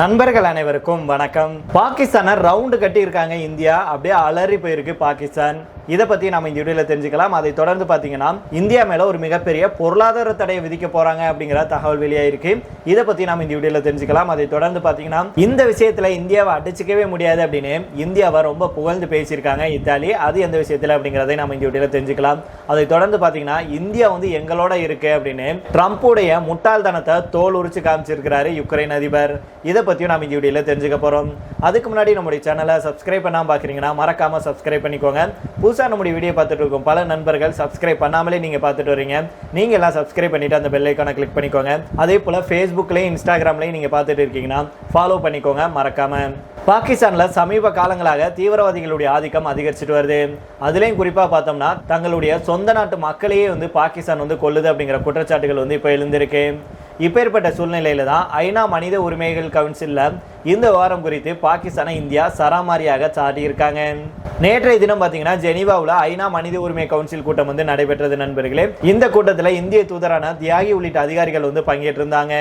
நண்பர்கள் அனைவருக்கும் வணக்கம். பாகிஸ்தானை ரவுண்டு கட்டி இருக்காங்க இந்தியா. அப்படியே அலறி போயிருக்கு பாகிஸ்தான். இதை பத்தி நம்ம இந்த வீடியோல தெரிஞ்சுக்கலாம். அதை தொடர்ந்து பாத்தீங்கன்னா இந்தியா மேல ஒரு மிகப்பெரிய பொருளாதார தடையை விதிக்க போறாங்க அப்படிங்கிற தகவல் வெளியாயிருக்கு. இதை பத்தி நம்ம இந்த வீடியோல தெரிஞ்சுக்கலாம். அதை தொடர்ந்து பாத்தீங்கன்னா இந்த விஷயத்துல இந்தியாவை அடிச்சுக்கவே முடியாது அப்படின்னு இந்தியாவை ரொம்ப புகழ்ந்து பேசியிருக்காங்க இத்தாலி. அது எந்த விஷயத்துல அப்படிங்கிறதை நம்ம இந்த வீடியோல தெரிஞ்சுக்கலாம். அதை தொடர்ந்து பாத்தீங்கன்னா இந்தியா வந்து எங்களோட இருக்கு அப்படின்னு ட்ரம்ப்புடைய முட்டாள்தனத்தை தோல் உரிச்சு காமிச்சிருக்கிறாரு யுக்ரைன் அதிபர். இதை பற்றியும் நம்ம இந்த வீடியோவில் தெரிஞ்சுக்க போகிறோம் அதுக்கு முன்னாடி நம்முடைய சேனலை சப்ஸ்கிரைப் பண்ணாமல் பார்க்குறீங்கன்னா மறக்காமல் சப்ஸ்கிரைப் பண்ணிக்கோங்க. புதுசாக நம்முடைய வீடியோ பார்த்துட்டு இருக்கும் பல நண்பர்கள் சப்ஸ்கிரைப் பண்ணாமலே நீங்கள் பார்த்துட்டு வரீங்க. நீங்கள் எல்லாம் சப்ஸ்கிரைப் பண்ணிட்டு அந்த பெல் கிளிக் பண்ணிக்கோங்க. அதே போல் ஃபேஸ்புக்லேயும் இன்ஸ்டாகிராம்லேயும் நீங்கள் பார்த்துட்டு இருக்கீங்கன்னா ஃபாலோ பண்ணிக்கோங்க. மறக்காமல் பாகிஸ்தானில் சமீப காலங்களாக தீவிரவாதிகளுடைய ஆதிக்கம் அதிகரிச்சுட்டு வருது. அதுலேயும் குறிப்பாக பார்த்தோம்னா தங்களுடைய சொந்த நாட்டு மக்களையே வந்து பாகிஸ்தான் வந்து கொள்ளுது அப்படிங்கிற குற்றச்சாட்டுகள் வந்து இப்போ எழுந்திருக்கு. இப்பேற்பட்ட சூழ்நிலையில தான் ஐநா மனித உரிமைகள் கவுன்சிலில் இந்த விவகாரம் குறித்து பாகிஸ்தானை இந்தியா சராமாரியாக சாட்டியிருக்காங்க. நேற்றைய தினம் பார்த்தீங்கன்னா ஜெனீவாவில் ஐநா மனித உரிமை கவுன்சில் கூட்டம் வந்து நடைபெற்றது நண்பர்களே. இந்த கூட்டத்தில் இந்திய தூதரான தியாகி உள்ளிட்ட அதிகாரிகள் வந்து பங்கேற்றிருந்தாங்க.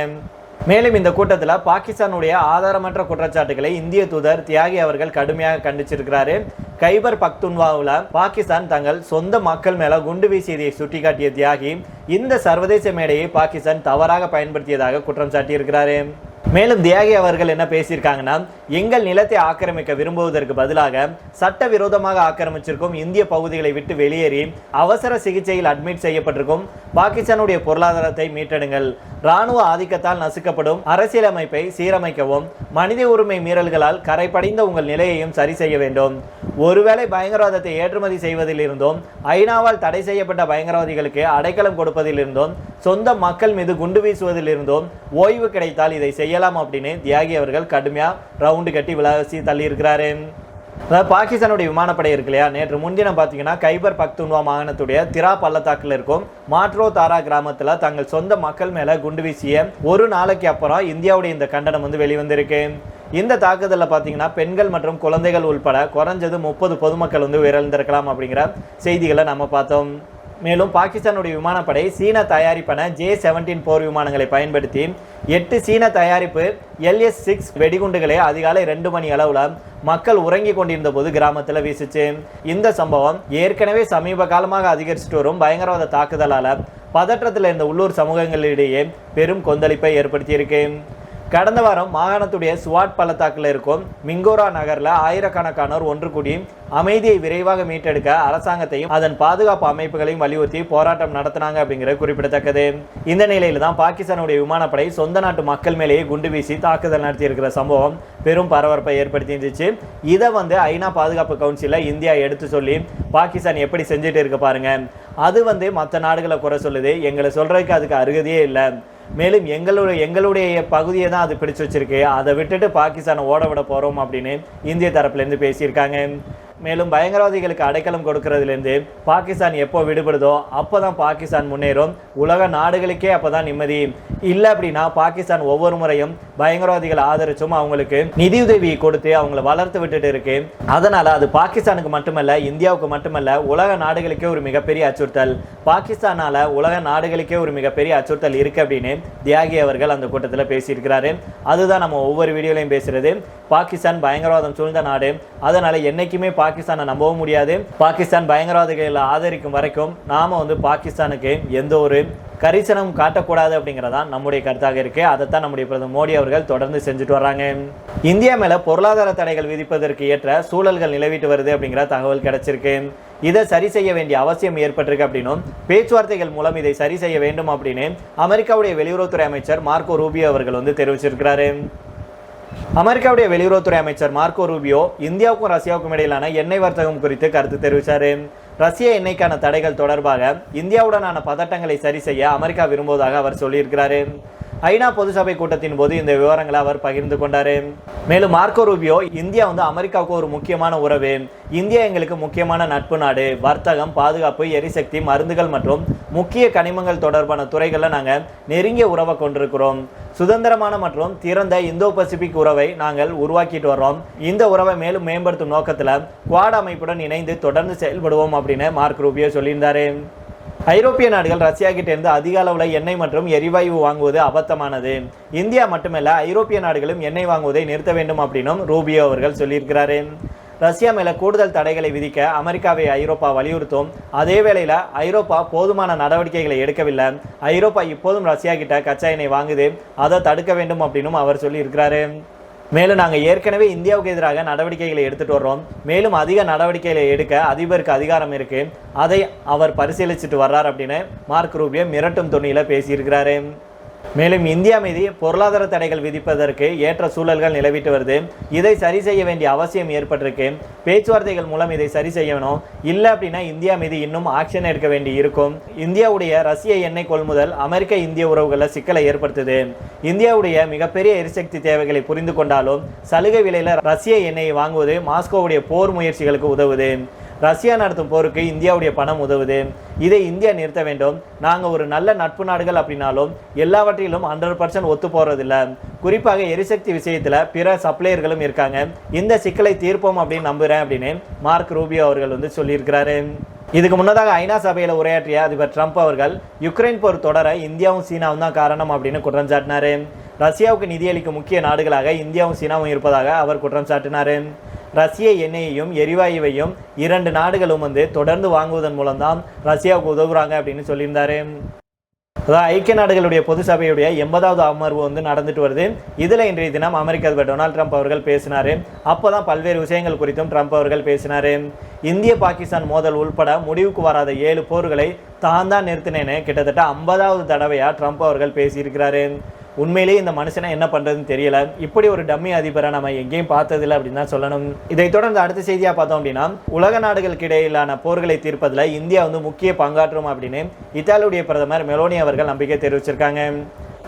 மேலும் இந்த கூட்டத்தில் பாகிஸ்தானுடைய ஆதாரமற்ற குற்றச்சாட்டுகளை இந்திய தூதர் தியாகி அவர்கள் கடுமையாக கண்டிச்சிருக்கிறாரு. கைபர் பக்துன்வாவில் பாகிஸ்தான் தங்கள் சொந்த மக்கள் மேல குண்டு வீசியதை சுட்டிக்காட்டிய தியாகி இந்த சர்வதேச மேடையை பாகிஸ்தான் தவறாக பயன்படுத்தியதாக குற்றம் சாட்டியிருக்கிறாரு. மேலும் தியாகி அவர்கள் என்ன பேசியிருக்காங்கன்னா எங்கள் நிலத்தை ஆக்கிரமிக்க விரும்புவதற்கு பதிலாக சட்டவிரோதமாக ஆக்கிரமிச்சிருக்கும் இந்திய பகுதிகளை விட்டு வெளியேறி அவசர சிகிச்சையில் அட்மிட் செய்யப்பட்டிருக்கும் பாகிஸ்தானுடைய பொருளாதாரத்தை மீட்டெடுங்கள். ராணுவ ஆதிக்கத்தால் நசுக்கப்படும் அரசியலமைப்பை சீரமைக்கவும் மனித உரிமை மீறல்களால் கரைப்படைந்த உங்கள் நிலையையும் சரி செய்ய வேண்டும். ஒருவேளை பயங்கரவாதத்தை ஏற்றுமதி செய்வதில் இருந்தும் ஐநாவால் தடை செய்யப்பட்ட பயங்கரவாதிகளுக்கு அடைக்கலம் கொடுப்பதில் இருந்தும் சொந்த மக்கள் மீது குண்டு வீசுவதில் இருந்தும் ஓய்வு கிடைத்தால் இதை செய்யலாம் அப்படின்னு தியாகி அவர்கள் கடுமையாக ரவுண்டு கட்டி விளாசி தள்ளியிருக்கிறாரு. அதாவது பாகிஸ்தானுடைய விமானப்படை இருக்கு இல்லையா? நேற்று முன்தினம் பார்த்தீங்கன்னா கைபர் பக்துன்வா மாகாணத்துடைய திரா பள்ளத்தாக்கில் இருக்கும் மாட்ரோ தாரா கிராமத்தில் தங்கள் சொந்த மக்கள் மேலே குண்டு வீசிய ஒரு நாளைக்கு அப்புறம் இந்தியாவுடைய இந்த கண்டனம் வந்து வெளிவந்திருக்கு. இந்த தாக்குதலில் பார்த்தீங்கன்னா பெண்கள் மற்றும் குழந்தைகள் உள்பட குறைஞ்சது முப்பது பொதுமக்கள் வந்து உயிரிழந்திருக்கலாம் அப்படிங்கிற செய்திகளை நம்ம பார்த்தோம். மேலும் பாகிஸ்தானுடைய விமானப்படை சீன தயாரிப்பான ஜே செவன்டீன் போர் விமானங்களை பயன்படுத்தி எட்டு சீன தயாரிப்பு எல்எஸ் சிக்ஸ் வெடிகுண்டுகளை அதிகாலை ரெண்டு மணி அளவில் மக்கள் உறங்கி கொண்டிருந்த போது கிராமத்தில் வீசிச்சு. இந்த சம்பவம் ஏற்கனவே சமீப காலமாக அதிகரிச்சுட்டு வரும் பயங்கரவாத தாக்குதலால் பதற்றத்தில் இருந்த உள்ளூர் சமூகங்களிடையே பெரும் கொந்தளிப்பை ஏற்படுத்தியிருக்கு. கடந்த வாரம் மாகாணத்துடைய சுவாட் பள்ளத்தாக்கில் இருக்கும் மிங்கோரா நகரில் ஆயிரக்கணக்கானோர் ஒன்று கூடி அமைதியை விரைவாக மீட்டெடுக்க அரசாங்கத்தையும் அதன் பாதுகாப்பு அமைப்புகளையும் வலியுறுத்தி போராட்டம் நடத்தினாங்க அப்படிங்கிறது குறிப்பிடத்தக்கது. இந்த நிலையில் தான் பாகிஸ்தானுடைய விமானப்படை சொந்த நாட்டு மக்கள் மேலேயே குண்டு வீசி தாக்குதல் நடத்தியிருக்கிற சம்பவம் பெரும் பரபரப்பை ஏற்படுத்தி இருந்துச்சு இதை வந்து ஐநா பாதுகாப்பு கவுன்சிலில் இந்தியா எடுத்து சொல்லி பாகிஸ்தான் எப்படி செஞ்சுட்டு இருக்கு பாருங்க. அது வந்து மற்ற நாடுகளை குறை சொல்லுது. எங்களை சொல்கிறதுக்கு அதுக்கு அருகதையே இல்லை. மேலும் எங்களுடைய எங்களுடைய பகுதியை தான் அது பிடிச்சு வச்சிருக்கு. அதை விட்டுட்டு பாகிஸ்தானை ஓட விட போகிறோம் அப்படின்னு இந்திய தரப்புலேருந்து பேசியிருக்காங்க. மேலும் பயங்கரவாதிகளுக்கு அடைக்கலம் கொடுக்கறதுலேருந்து பாகிஸ்தான் எப்போ விடுபடுதோ அப்போ தான் பாகிஸ்தான் முன்னேறும். உலக நாடுகளுக்கே அப்போ தான் நிம்மதி. இல்லை அப்படின்னா பாகிஸ்தான் ஒவ்வொரு முறையும் பயங்கரவாதிகளை ஆதரிச்சும் அவங்களுக்கு நிதியுதவி கொடுத்து அவங்கள வளர்த்து விட்டுட்டு இருக்கு. அதனால் அது பாகிஸ்தானுக்கு மட்டுமல்ல இந்தியாவுக்கு மட்டுமல்ல உலக நாடுகளுக்கே ஒரு மிகப்பெரிய அச்சுறுத்தல். பாகிஸ்தானால உலக நாடுகளுக்கே ஒரு மிகப்பெரிய அச்சுறுத்தல் இருக்குது அப்படின்னு தியாகி அவர்கள் அந்த கூட்டத்தில் பேசியிருக்கிறாரு. அதுதான் நம்ம ஒவ்வொரு வீடியோலையும் பேசுகிறது பாகிஸ்தான் பயங்கரவாதம் சூழ்ந்த நாடு. அதனால என்னைக்குமே பாகிஸ்தானை நம்பவும் முடியாது. பாகிஸ்தான் பயங்கரவாதிகளை ஆதரிக்கும் வரைக்கும் நாம வந்து பாகிஸ்தானுக்கு எந்த ஒரு கரிசனம் காட்டக்கூடாது அப்படிங்கிறதான் நம்முடைய கருத்தாக இருக்கு. அதைத்தான் நம்முடைய பிரதமர் மோடி அவர்கள் தொடர்ந்து செஞ்சுட்டு வர்றாங்க. இந்தியா மேல பொருளாதார தடைகள் விதிப்பதற்கு ஏற்ற சூழல்கள் நிலவிட்டு வருது அப்படிங்கிற தகவல் கிடைச்சிருக்கு. இதை சரி செய்ய வேண்டிய அவசியம் ஏற்பட்டிருக்கு அப்படின்னும் பேச்சுவார்த்தைகள் மூலம் இதை சரி செய்ய வேண்டும் அப்படின்னு அமெரிக்காவுடைய வெளியுறவுத்துறை அமைச்சர் மார்க்கோ ரூபியோ அவர்கள் வந்து தெரிவிச்சிருக்கிறாரு. அமெரிக்காவுடைய வெளியுறவுத்துறை அமைச்சர் மார்க்கோ ரூபியோ இந்தியாவுக்கும் ரஷ்யாவுக்கும் இடையிலான எண்ணெய் வர்த்தகம் குறித்து கருத்து தெரிவித்தார் ரஷ்ய எண்ணெய்க்கான தடைகள் தொடர்பாக இந்தியாவுடனான பதட்டங்களை சரி செய்ய அமெரிக்கா விரும்புவதாக அவர் சொல்லியிருக்கிறாரு. ஐநா பொதுசபை கூட்டத்தின் போது இந்த விவரங்களை அவர் பகிர்ந்து கொண்டார். மேலும் மார்க்கோ ரூபியோ இந்தியா வந்து அமெரிக்காவுக்கு ஒரு முக்கியமான உறவு. இந்தியா எங்களுக்கு முக்கியமான நட்பு நாடு. வர்த்தகம் பாதுகாப்பு எரிசக்தி மருந்துகள் மற்றும் முக்கிய கனிமங்கள் தொடர்பான துறைகளில் நாங்கள் நெருங்கிய உறவை கொண்டிருக்கிறோம். சுதந்திரமான மற்றும் திறந்த இந்தோ பசிபிக் உறவை நாங்கள் உருவாக்கிட்டு வர்றோம். இந்த உறவை மேலும் மேம்படுத்தும் நோக்கத்தில் குவாட் அமைப்புடன் இணைந்து தொடர்ந்து செயல்படுவோம் அப்படின்னு மார்க் ரூபியோ சொல்லியிருந்தாரு. ஐரோப்பிய நாடுகள் ரஷ்யா கிட்டேருந்து அதிக அளவுல எண்ணெய் மற்றும் எரிவாயு வாங்குவது அபத்தமானது. இந்தியா மட்டுமல்ல ஐரோப்பிய நாடுகளும் எண்ணெய் வாங்குவதை நிறுத்த வேண்டும் அப்படின்னும் ரூபியோ அவர்கள் சொல்லியிருக்கிறாரு. ரஷ்யா மேலே கூடுதல் தடைகளை விதிக்க அமெரிக்காவை ஐரோப்பா வலியுறுத்தும். அதே வேளையில் ஐரோப்பா போதுமான நடவடிக்கைகளை எடுக்கவில்லை. ஐரோப்பா இப்போதும் ரஷ்யா கிட்ட கச்சா எண்ணெய் வாங்குது. அதை தடுக்க வேண்டும் அப்படின்னும் அவர் சொல்லியிருக்கிறாரு. மேலும் நாங்கள் ஏற்கனவே இந்தியாவுக்கு எதிராக நடவடிக்கைகளை எடுத்துட்டு வர்றோம். மேலும் அதிக நடவடிக்கைகளை எடுக்க அதிபருக்கு அதிகாரம் இருக்கு. அதை அவர் பரிசீலிச்சுட்டு வர்றார் அப்படின்னு மார்க் ரூபியோ மிரட்டும் துணியில் பேசியிருக்கிறாரு. மேலும் இந்தியா மீது பொருளாதார தடைகள் விதிப்பதற்கு ஏற்ற சூழல்கள் நிலவிட்டு வருது. இதை சரி செய்ய வேண்டிய அவசியம் ஏற்பட்டிருக்கு. பேச்சுவார்த்தைகள் மூலம் இதை சரி செய்யணும். இல்லை அப்படின்னா இந்தியா மீது இன்னும் ஆக்ஷன் எடுக்க வேண்டி இருக்கும். இந்தியாவுடைய ரஷ்ய எண்ணெய் கொள்முதல் அமெரிக்க இந்திய உறவுகளில் சிக்கலை ஏற்படுத்துது. இந்தியாவுடைய மிகப்பெரிய எரிசக்தி தேவைகளை புரிந்து கொண்டாலும் சலுகை விலையில் ரஷ்ய எண்ணெயை வாங்குவது மாஸ்கோவுடைய போர் முயற்சிகளுக்கு உதவுது. ரஷ்யா நடத்தும் போருக்கு இந்தியாவுடைய பணம் உதவுது. இதை இந்தியா நிறுத்த வேண்டும். நாங்கள் ஒரு நல்ல நட்பு நாடுகள் அப்படின்னாலும் எல்லாவற்றிலும் ஹண்ட்ரட் பர்சன்ட் ஒத்து போகிறதில்ல குறிப்பாக எரிசக்தி விஷயத்தில் பிற சப்ளையர்களும் இருக்காங்க. இந்த சிக்கலை தீர்ப்போம் அப்படின்னு நம்புகிறேன் அப்படின்னு மார்க் ரூபியோ அவர்கள் வந்து சொல்லியிருக்கிறாரு. இதுக்கு முன்னதாக ஐநா சபையில் உரையாற்றிய அதிபர் ட்ரம்ப் அவர்கள் யுக்ரைன் போர் தொடர இந்தியாவும் சீனாவும் தான் காரணம் அப்படின்னு குற்றம் சாட்டினாரு. ரஷ்யாவுக்கு நிதியளிக்கும் முக்கிய நாடுகளாக இந்தியாவும் சீனாவும் இருப்பதாக அவர் குற்றம் சாட்டினார். ரஷ்ய எண்ணெயையும் எரிவாயுவையும் இரண்டு நாடுகளும் வந்து தொடர்ந்து வாங்குவதன் மூலம் தான் ரஷ்யாவுக்கு உதவுறாங்க அப்படின்னு சொல்லியிருந்தாரு. அதாவது ஐக்கிய நாடுகளுடைய பொது சபையுடைய எண்பதாவது அமர்வு வந்து நடந்துட்டு வருது. இதில் இன்றைய தினம் அமெரிக்க அதிபர் டொனால்ட் ட்ரம்ப் அவர்கள் பேசினார். அப்போ தான் பல்வேறு விஷயங்கள் குறித்தும் ட்ரம்ப் அவர்கள் பேசினார். இந்திய பாகிஸ்தான் மோதல் உள்பட முடிவுக்கு வராத ஏழு போர்களை தான் தான் நிறுத்தினேன்னு கிட்டத்தட்ட ஐம்பதாவது தடவையாக ட்ரம்ப் அவர்கள் பேசியிருக்கிறாரு. உண்மையிலேயே இந்த மனுஷனை என்ன பண்ணுறதுன்னு தெரியல. இப்படி ஒரு டம்மி அதிபரை நம்ம எங்கேயும் பார்த்ததில்லை அப்படின்னு தான் சொல்லணும். இதை தொடர்ந்து அடுத்த செய்தியாக பார்த்தோம் அப்படின்னா உலக நாடுகளுக்கு இடையிலான போர்களை தீர்ப்பதில் இந்தியா வந்து முக்கிய பங்காற்றும் அப்படின்னு இத்தாலியுடைய பிரதமர் மெலோனி அவர்கள் நம்பிக்கை தெரிவிச்சிருக்காங்க.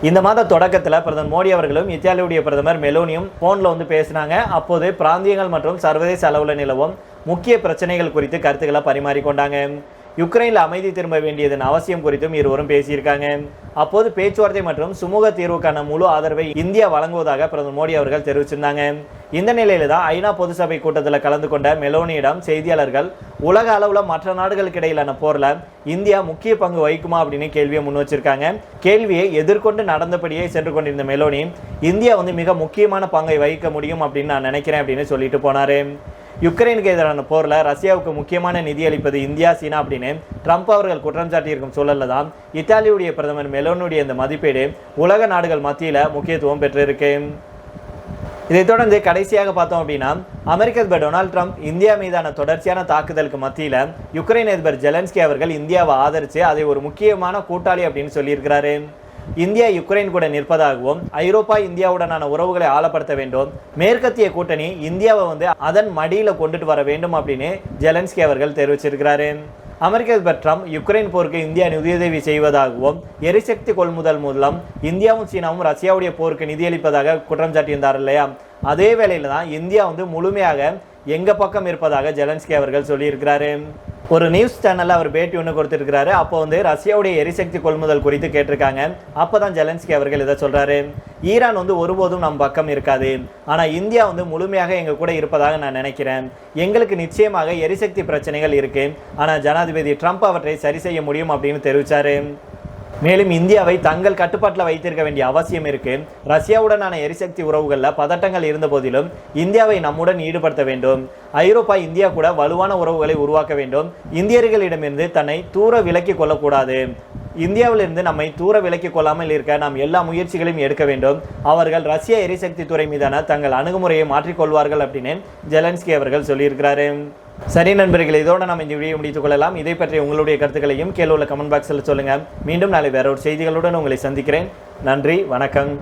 இந்த மாத தொடக்கத்தில் பிரதமர் மோடி அவர்களும் இத்தாலியுடைய பிரதமர் மெலோனியும் ஃபோனில் வந்து பேசினாங்க. அப்போது பிராந்தியங்கள் மற்றும் சர்வதேச அளவில் நிலவும் முக்கிய பிரச்சனைகள் குறித்து கருத்துக்களை பரிமாறிக்கொண்டாங்க. யுக்ரைனில் அமைதி திரும்ப வேண்டியதன் அவசியம் குறித்தும் இருவரும் பேசியிருக்காங்க. அப்போது பேச்சுவார்த்தை மற்றும் சுமூக தீர்வுக்கான முழு ஆதரவை இந்தியா வழங்குவதாக பிரதமர் மோடி அவர்கள் தெரிவிச்சிருந்தாங்க. இந்த நிலையில தான் ஐநா பொது சபை கூட்டத்தில் கலந்து கொண்ட மெலோனியிடம் செய்தியாளர்கள் உலக அளவில் மற்ற நாடுகளுக்கு இடையிலான போரில் இந்தியா முக்கிய பங்கு வகிக்குமா அப்படின்னு கேள்வியை முன் வச்சிருக்காங்க. கேள்வியை எதிர்கொண்டு நடந்தபடியே சென்று கொண்டிருந்த மெலோனி இந்தியா வந்து மிக முக்கியமான பங்கை வகிக்க முடியும் அப்படின்னு நான் நினைக்கிறேன் அப்படின்னு சொல்லிட்டு போனாரு. யுக்ரைனுக்கு எதிரான போரில் ரஷ்யாவுக்கு முக்கியமான நிதி அளிப்பது இந்தியா சீனா அப்படின்னு ட்ரம்ப் அவர்கள் குற்றம் சாட்டியிருக்கும் சூழலில் தான் இத்தாலியுடைய பிரதமர் மெலோனுடைய இந்த மதிப்பீடு உலக நாடுகள் மத்தியில் முக்கியத்துவம் பெற்றிருக்கு. இதைத் தொடர்ந்து கடைசியாக பார்த்தோம் அப்படின்னா அமெரிக்க அதிபர் டொனால்ட் ட்ரம்ப் இந்தியா மீதான தொடர்ச்சியான தாக்குதலுக்கு மத்தியில் யுக்ரைன் அதிபர் ஜெலன்ஸ்கி அவர்கள் இந்தியாவை ஆதரித்து அதை ஒரு முக்கியமான கூட்டாளி அப்படின்னு சொல்லியிருக்கிறாரு. இந்தியா யுக்ரைன் கூட நிற்பதாகவும் ஐரோப்பா இந்தியாவுடனான உறவுகளை ஆழப்படுத்த வேண்டும். மேற்கத்திய கூட்டணி இந்தியாவை வந்து அதன் மடியில் கொண்டுட்டு வர வேண்டும் அப்படின்னு ஜெலன்ஸ்கி அவர்கள் தெரிவிச்சிருக்கிறாரு. அமெரிக்க அதிபர் ட்ரம்ப் யுக்ரைன் போருக்கு இந்தியா நிதியுதவி செய்வதாகவும் எரிசக்தி கொள்முதல் மூலம் இந்தியாவும் சீனாவும் ரஷ்யாவுடைய போருக்கு நிதியளிப்பதாக குற்றம் சாட்டியிருந்தார் இல்லையா? அதே வேளையில் தான் இந்தியா வந்து முழுமையாக எங்கள் பக்கம் இருப்பதாக ஜெலன்ஸ்கி அவர்கள் சொல்லியிருக்கிறாரு. ஒரு நியூஸ் சேனலில் அவர் பேட்டி ஒன்று கொடுத்துருக்கிறாரு. அப்போ வந்து ரஷ்யாவுடைய எரிசக்தி கொள்முதல் குறித்து கேட்டிருக்காங்க. அப்போ தான் ஜெலன்ஸ்கி அவர்கள் இதை சொல்கிறாரு ஈரான் வந்து ஒருபோதும் நம் பக்கம் இருக்காது. ஆனால் இந்தியா வந்து முழுமையாக எங்கள் கூட இருப்பதாக நான் நினைக்கிறேன். எங்களுக்கு நிச்சயமாக எரிசக்தி பிரச்சனைகள் இருக்குது ஆனால் ஜனாதிபதி ட்ரம்ப் அவற்றை சரி செய்ய முடியும் அப்படின்னு தெரிவிச்சாரு. மேலும் இந்தியாவை தங்கள் கட்டுப்பாட்டில் வைத்திருக்க வேண்டிய அவசியம் இருக்கு. ரஷ்யாவுடனான எரிசக்தி உறவுகளில் பதட்டங்கள் இருந்த போதிலும் இந்தியாவை நம்முடன் ஈடுபடுத்த வேண்டும். ஐரோப்பா இந்தியா கூட வலுவான உறவுகளை உருவாக்க வேண்டும். இந்தியர்களிடமிருந்து தன்னை தூர விலக்கி கொள்ளக்கூடாது. இந்தியாவிலிருந்து நம்மை தூர விலக்கிக் கொள்ளாமல் இருக்க நாம் எல்லா முயற்சிகளையும் எடுக்க வேண்டும். அவர்கள் ரஷ்ய எரிசக்தி துறை மீதான தங்கள் அணுகுமுறையை மாற்றிக்கொள்வார்கள் அப்படின்னு ஜெலன்ஸ்கி அவர்கள் சொல்லியிருக்கிறாரு. சரி நண்பர்கள் இதோட நம்ம இந்த வீடியோ முடித்துக் கொள்ளலாம். இதை பற்றி உங்களுடைய கருத்துக்களையும் கீழே உள்ள கமெண்ட் பாக்ஸில் சொல்லுங்கள் மீண்டும் நாளை வேற ஒரு செய்திகளுடன் உங்களை சந்திக்கிறேன். நன்றி வணக்கம்.